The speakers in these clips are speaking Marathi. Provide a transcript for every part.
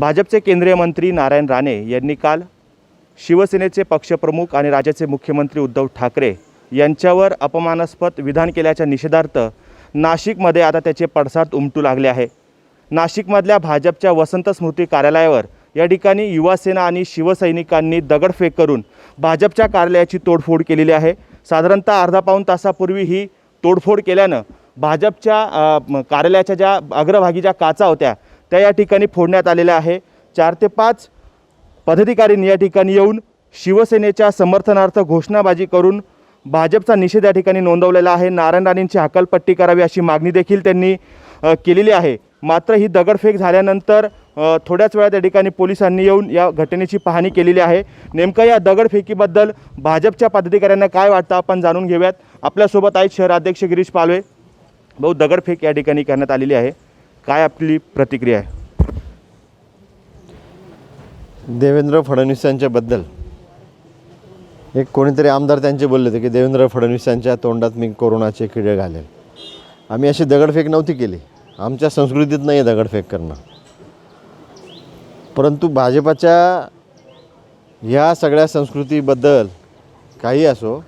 भाजपचे केंद्रीय मंत्री नारायण राणे यांनी काल शिवसेनेचे पक्षप्रमुख आणि राज्याचे मुख्यमंत्री उद्धव ठाकरे यांच्यावर अपमानास्पद विधान केल्याच्या निषेधार्थ नाशिकमध्ये आता त्याचे पडसाद उमटू लागले आहे. नाशिकमधल्या भाजपच्या वसंत स्मृती कार्यालयावर या ठिकाणी युवासेना आणि शिवसैनिकांनी दगडफेक करून भाजपच्या कार्यालयाची तोडफोड केलेली आहे. साधारणतः अर्धा पाऊण तासापूर्वी ही तोडफोड केल्यानं भाजपच्या कार्यालयाच्या ज्या अग्रभागी ज्या काचा होत्या त्या या ठिकाणी फोडण्यात आलेल्या आहे. चार ते पाच पदाधिकाऱ्यांनी या ठिकाणी येऊन शिवसेनेच्या समर्थनार्थ घोषणाबाजी करून भाजपचा निषेध या ठिकाणी नोंदवलेला आहे. नारायण राणेंची हकालपट्टी करावी अशी मागणी देखील त्यांनी केलेली आहे. मात्र ही दगडफेक झाल्यानंतर थोड्याच वेळात या ठिकाणी पोलिसांनी येऊन या घटनेची पाहणी केलेली आहे. नेमकं या दगडफेकीबद्दल भाजपच्या पदाधिकाऱ्यांना काय वाटतं आपण जाणून घेऊयात. आपल्यासोबत आहेत शहर अध्यक्ष गिरीश पालवे. भाऊ दगडफेक या ठिकाणी करण्यात आलेली आहे. काय आपली प्रतिक्रिया आहे? देवेंद्र फडणवीसांच्याबद्दल एक कोणीतरी आमदार त्यांचे बोलले होते की देवेंद्र फडणवीसांच्या तोंडात मी कोरोनाचे किडे घालेल. आम्ही अशी दगडफेक नव्हती केली. आमच्या संस्कृतीत नाही आहे दगडफेक करणं. परंतु भाजपाच्या ह्या सगळ्या संस्कृतीबद्दल काही असो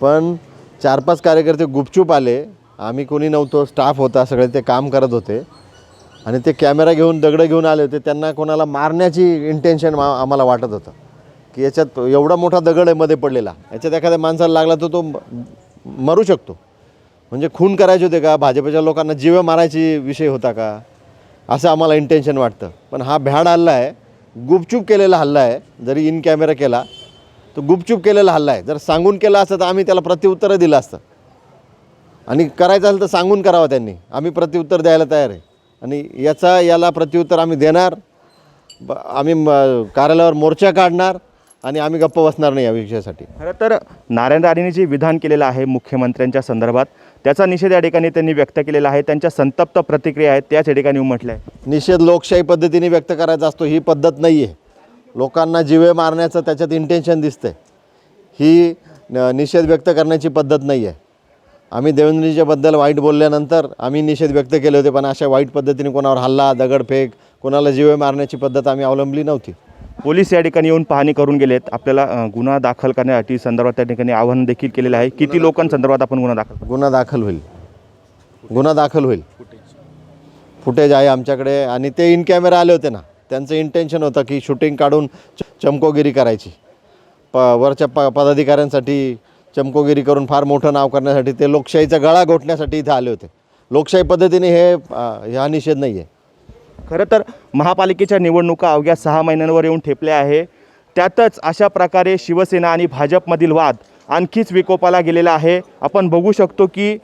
पण चार पाच कार्यकर्ते गुपचूप आले आम्ही कोणी नव्हतो स्टाफ होता सगळे ते काम करत होते. आणि ते कॅमेरा घेऊन दगडं घेऊन आले होते. त्यांना कोणाला मारण्याची इंटेन्शन मा आम्हाला वाटत होतं. की याच्यात एवढा मोठा दगड आहे मध्ये पडलेला. याच्यात एखाद्या माणसाला लागला तर तो म- मरू शकतो. म्हणजे खून करायचे होते का? भाजपच्या लोकांना जीव मारायची विषय होता का? असं आम्हाला इंटेन्शन वाटतं. पण हा भ्याड हल्ला आहे. गुपचूप केलेला हल्ला आहे. जरी इन कॅमेरा केला तो गुपचूप केलेला हल्ला आहे. जर सांगून केला असतं तर आम्ही त्याला प्रत्युत्तरं दिलं असतं. आणि करायचं असेल तर सांगून करावं त्यांनी. आम्ही प्रत्युत्तर द्यायला तयार आहे. आणि याचा याला प्रत्युत्तर आम्ही देणार. ब- आम्ही म- कार्यालयावर मोर्चा काढणार आणि आम्ही गप्प बसणार नाही या विषयासाठी. खरं तर नारायण राणेंनी जे विधान केलेलं आहे मुख्यमंत्र्यांच्या संदर्भात त्याचा निषेध या ठिकाणी त्यांनी व्यक्त केलेला आहे. त्यांच्या संतप्त प्रतिक्रिया आहेत त्याच या ठिकाणी उमटल्या आहे निषेध लोकशाही पद्धतीने व्यक्त करायचा असतो ही पद्धत नाही आहे लोकांना जिवे मारण्याचं त्याच्यात इंटेन्शन दिसतंय. ही निषेध व्यक्त करण्याची पद्धत नाही आहे आम्ही देवेंद्रजीच्याबद्दल वाईट बोलल्यानंतर आम्ही निषेध व्यक्त केले होते पण अशा वाईट पद्धतीने कोणावर हल्ला दगडफेक कोणाला जिवे मारण्याची पद्धत आम्ही अवलंबली नव्हती. पोलीस या ठिकाणी येऊन पाहणी करून गेलेत. आपल्याला गुन्हा दाखल करण्यासाठी संदर्भात त्या ठिकाणी आव्हान देखील केलेलं आहे. किती लोकांसंदर्भात आपण गुन्हा दाखल? गुन्हा दाखल होईल. गुन्हा दाखल होईल. फुटेज आहे आमच्याकडे. आणि ते इन कॅमेरा आले होते ना त्यांचं इंटेन्शन होतं की शूटिंग काढून च- चमकोगिरी करायची. प वरच्या प पदाधिकाऱ्यांसाठी चमकोगिरी करून फार मोठं नाव करण्यासाठी ते लोकशाहीचा गळा घोटण्यासाठी इथे आले होते. लोकशाही पद्धतीने हे हा निषेध नाही आहे खरं तर महापालिकेच्या निवडणुका अवघ्या सहा महिन्यांवर येऊन ठेपल्या आहे. त्यातच अशा प्रकारे शिवसेना आणि भाजपमधील वाद आणखीच विकोपाला गेलेला आहे. आपण बघू शकतो की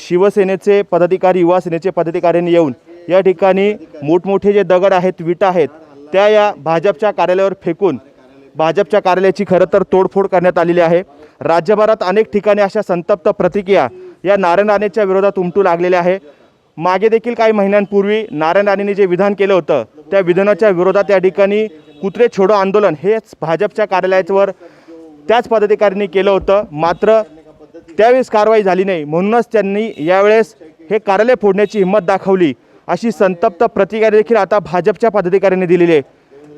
शिवसेनेचे पदाधिकारी युवा सेनेचे पदाधिकाऱ्यांनी येऊन या ठिकाणी मोठमोठे जे दगड आहेत विटा आहेत त्या या भाजपच्या कार्यालयावर फेकून भाजपच्या कार्यालयाची खरं तर तोडफोड करण्यात आलेली आहे. राज्यभरात अनेक ठिकाणी अशा संतप्त प्रतिक्रिया या नारायण राणेच्या विरोधात उमटू लागलेल्या आहे. मागे देखील काही महिन्यांपूर्वी नारायण राणेंनी जे विधान केलं होतं त्या विधानाच्या विरोधात या ठिकाणी कुत्रे छोडो आंदोलन हेच भाजपच्या कार्यालयावर त्याच पदाधिकाऱ्यांनी केलं होतं. मात्र त्यावेळेस कारवाई झाली नाही. म्हणूनच त्यांनी यावेळेस हे कार्यालय फोडण्याची हिंमत दाखवली. अशी संतप्त प्रतिक्रिया देखील आता भाजपच्या पदाधिकाऱ्यांनी दिलेली आहे.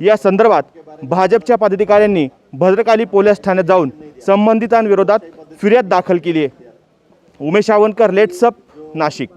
या संदर्भात भाजपच्या पदाधिकाऱ्यांनी भद्रकाली पोलीस ठाण्यात जाऊन संबंधितांविरोधात फिर्याद दाखल केली आहे. उमेश आवनकर लेट्सअप नाशिक.